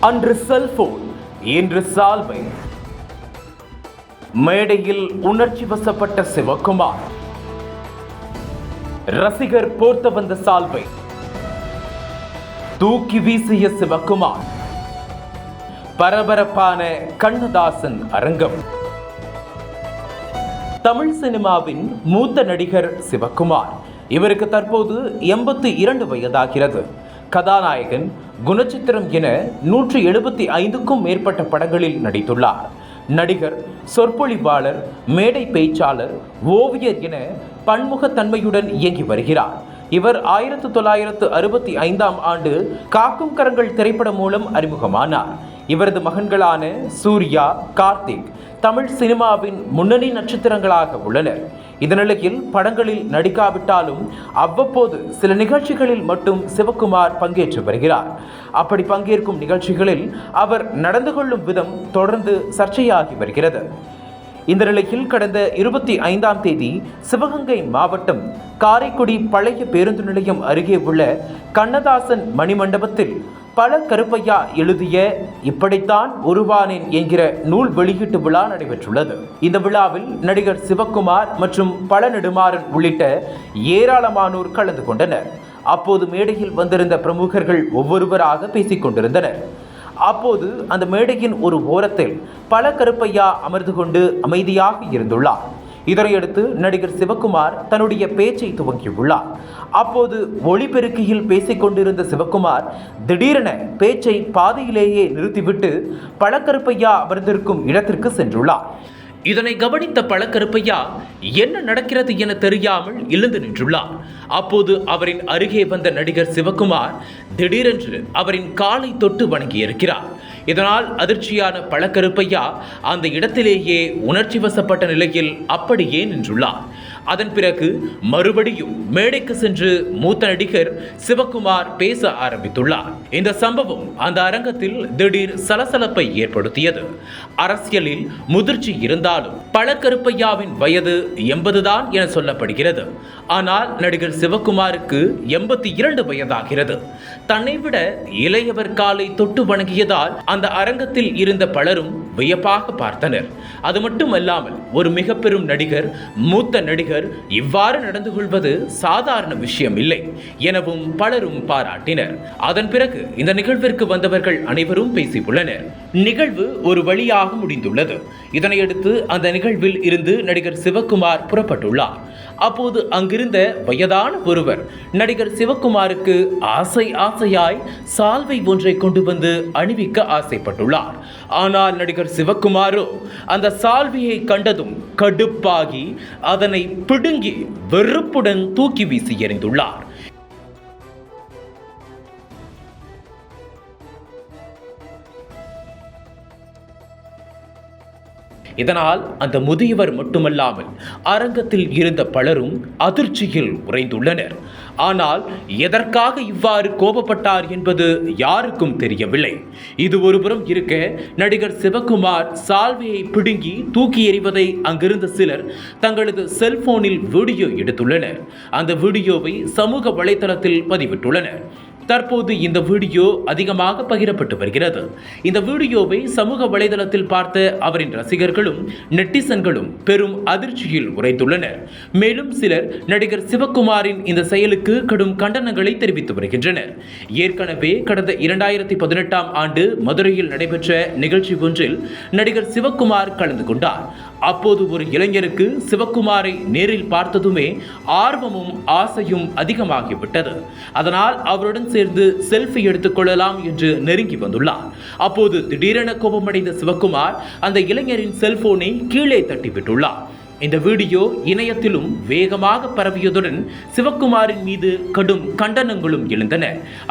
அன்று செல்போன் இன்று சால்வை. மேடையில் உணர்ச்சி வசப்பட்ட சிவகுமார். ரசிகர் போர்த்த வந்த சால்வை. தூக்கி வீசிய சிவகுமார். பரபரப்பான கண்ணதாசன் அரங்கம். தமிழ் சினிமாவின் மூத்த நடிகர் சிவகுமார். இவருக்கு தற்போது எண்பத்தி இரண்டு வயதாகிறது. கதாநாயகன் குணச்சித்திரம் என நூற்றி எழுபத்தி ஐந்துக்கும் மேற்பட்ட படங்களில் நடித்துள்ளார். நடிகர் சொற்பொழிவாளர் மேடை பேச்சாளர் ஓவியர் என பன்முகத்தன்மையுடன் இயங்கி வருகிறார். இவர் ஆயிரத்து தொள்ளாயிரத்து அறுபத்தி ஐந்தாம் ஆண்டு காக்கும் கரங்கள் திரைப்படம் மூலம் அறிமுகமானார். இவரது மகன்களான சூர்யா கார்த்திக் தமிழ் சினிமாவின் முன்னணி நட்சத்திரங்களாக உள்ளனர். இதனிலையில் படங்களில் நடிக்காவிட்டாலும் அவ்வப்போது சில நிகழ்ச்சிகளில் மட்டும் சிவகுமார் பங்கேற்று வருகிறார். அப்படி பங்கேற்கும் நிகழ்ச்சிகளில் அவர் நடந்து கொள்ளும் விதம் தொடர்ந்து சர்ச்சையாகி வருகிறது. இந்த நிலையில் கடந்த இருபத்தி ஐந்தாம் தேதி சிவகங்கை மாவட்டம் காரைக்குடி பழைய பேருந்து நிலையம் அருகே உள்ள கண்ணதாசன் மணிமண்டபத்தில் பல கருப்பையா எழுதிய இப்படித்தான் உருவானேன் என்கிற நூல் வெளியீட்டு விழா நடைபெற்றுள்ளது. இந்த விழாவில் நடிகர் சிவக்குமார் மற்றும் பல நெடுமாறன் உள்ளிட்ட ஏராளமானோர் கலந்து கொண்டனர். அப்போது மேடையில் வந்திருந்த பிரமுகர்கள் ஒவ்வொருவராக பேசிக் கொண்டிருந்தனர். அப்போது அந்த மேடையின் ஒரு ஓரத்தில் பல கருப்பையா அமர்ந்து கொண்டு அமைதியாக இருந்துள்ளார். இதனையடுத்து நடிகர் சிவகுமார் தன்னுடைய பேச்சை துவங்கியுள்ளார். அப்போது ஒளிபெருக்கியில் பேசிக்கொண்டிருந்த சிவக்குமார் சிவகுமார் திடீரென பேச்சை பாதையிலேயே நிறுத்திவிட்டு பழக்கருப்பையா அமர்ந்திருக்கும் இடத்திற்கு சென்றுள்ளார். இதனை கவனித்த பழக்கருப்பையா என்ன நடக்கிறது என தெரியாமல் எழுந்து நின்றுள்ளார். அப்போது அவரின் அருகே வந்த நடிகர் சிவகுமார் திடீரென்று அவரின் காலை தொட்டு வணங்கியிருக்கிறார். இதனால் அதிர்ச்சியான பழக்கருப்பையா அந்த இடத்திலேயே உணர்ச்சி வசப்பட்ட நிலையில் அப்படியே நின்றுள்ளார். அதன் பிறகு மறுபடியும் மேடைக்கு சென்று மூத்த நடிகர் சிவகுமார் பேச ஆரம்பித்துள்ளார். இந்த சம்பவம் அந்த அரங்கத்தில் திடீர் சலசலப்பை ஏற்படுத்தியது. அரசியலில் முதிர்ச்சி இருந்தாலும் பழக்கருப்பையாவின் வயது எண்பதுதான் என சொல்லப்படுகிறது. ஆனால் நடிகர் சிவகுமாருக்கு எண்பத்தி இரண்டு வயதாகிறது. தன்னை விட இளையவர் காலை தொட்டு வணங்கியதால் அந்த அரங்கத்தில் இருந்த பலரும் வியப்பாக பார்த்தனர். அது மட்டுமல்லாமல் ஒரு மிக பெரும் நடிகர் மூத்த நடிகர் இவ்வாறு நடந்து கொள்வது சாதாரண விஷயம் இல்லை எனவும் பலரும் பாராட்டினர். அதன் பிறகு இந்த நிகழ்விற்கு வந்தவர்கள் அனைவரும் பேசியுள்ளனர். நிகழ்வு ஒரு வழியாக முடிந்துள்ளது. இதனையடுத்து அந்த நிகழ்வில் இருந்து நடிகர் சிவகுமார் புறப்பட்டுள்ளார். அப்போது அங்கிருந்த வயதான ஒருவர் நடிகர் சிவகுமாருக்கு ஆசை ஆசையாய் சால்வை ஒன்றை கொண்டு வந்து அணிவிக்க ஆசைப்பட்டுள்ளார். ஆனால் நடிகர் சிவகுமாரோ அந்த சால்வையை கண்டதும் கடுப்பாகி அதனை பிடுங்கி வெறுப்புடன் தூக்கி வீசி எறிந்துள்ளார். இதனால் அந்த முதியவர் மட்டுமல்லாமல் அரங்கத்தில் இருந்த பலரும் அதிர்ச்சியில் உறைந்துள்ளனர். ஆனால் எதற்காக இவ்வாறு கோபப்பட்டார் என்பது யாருக்கும் தெரியவில்லை. இது ஒருபுறம் இருக்க நடிகர் சிவகுமார் சால்வையை பிடுங்கி தூக்கி எறிவதை அங்கிருந்த சிலர் தங்களது செல்போனில் வீடியோ எடுத்துள்ளனர். அந்த வீடியோவை சமூக வலைதளத்தில் பதிவிட்டுள்ளனர். தற்போது இந்த வீடியோ அதிகமாக பகிரப்பட்டு வருகிறது. இந்த வீடியோவை சமூக வலைதளத்தில் பார்த்த அவரின் ரசிகர்களும் நெட்டிசன்களும் பெரும் அதிர்ச்சியில் உரைத்துள்ளனர் மேலும் சிலர் நடிகர் சிவகுமாரின் இந்த செயலுக்கு கடும் கண்டனங்களை தெரிவித்து வருகின்றனர். ஏற்கனவே கடந்த இரண்டாயிரத்தி பதினெட்டாம் ஆண்டு மதுரையில் நடைபெற்ற நிகழ்ச்சி ஒன்றில் நடிகர் சிவகுமார் கலந்து கொண்டார். அப்போது ஒரு இளைஞருக்கு சிவக்குமாரை நேரில் பார்த்ததுமே ஆர்வமும் ஆசையும் அதிகமாகிவிட்டது. அதனால் அவருடன் சேர்ந்து செல்ஃபி எடுத்துக்கொள்ளலாம் என்று நெருங்கி வந்துள்ளார். அப்போது திடீரென கோபமடைந்த சிவக்குமார் அந்த இளைஞரின் செல்போனை கீழே தட்டிவிட்டுள்ளார். இந்த வீடியோ இணையத்திலும் வேகமாக பரவியதுடன் சிவக்குமாரின் மீது கடும் கண்டனங்களும் எழுந்தன.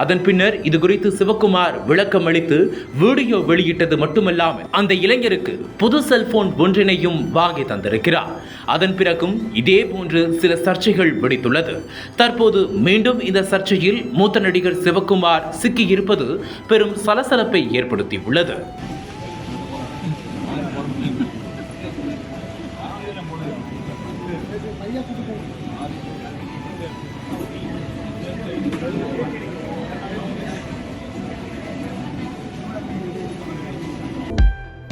அதன் பின்னர் இது குறித்து சிவக்குமார் விளக்கம் அளித்து வீடியோ வெளியிட்டது மட்டுமல்லாமல் அந்த இளைஞருக்கு புது செல்போன் ஒன்றினையும் வாங்கி தந்திருக்கிறார். அதன் பிறகும் இதே போன்று சில சர்ச்சைகள் வெடித்துள்ளது. தற்போது மீண்டும் இந்த சர்ச்சையில் மூத்த நடிகர் சிவக்குமார் சிக்கியிருப்பது பெரும் சலசலப்பை ஏற்படுத்தியுள்ளது.